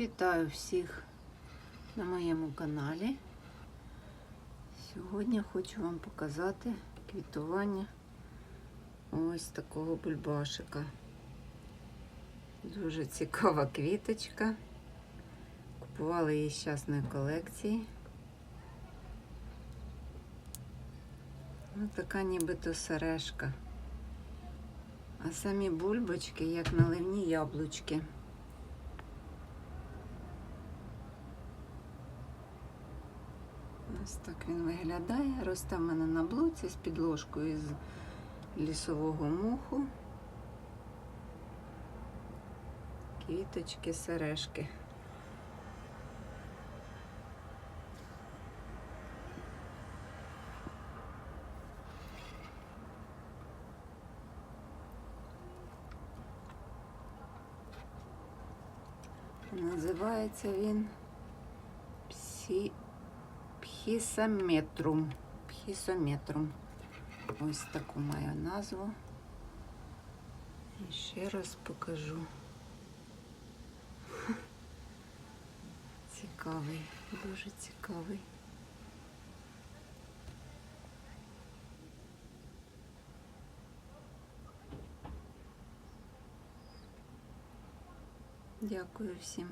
Вітаю всіх на моєму каналі. Сьогодні хочу вам показати квітування ось такого бульбашика. Дуже цікава квіточка. Купувала її з частної колекції. Ось така нібито сережка. А самі бульбочки, як наливні яблучки. Ось так він виглядає. Росте в мене на блоці з підложкою з лісового муху. Квіточки, сережки. Називається він Псі... Пхісометрум. Пхісометрум. Ось таку маю назву. І ще раз покажу. Цікавий, дуже цікавий. Дякую всім.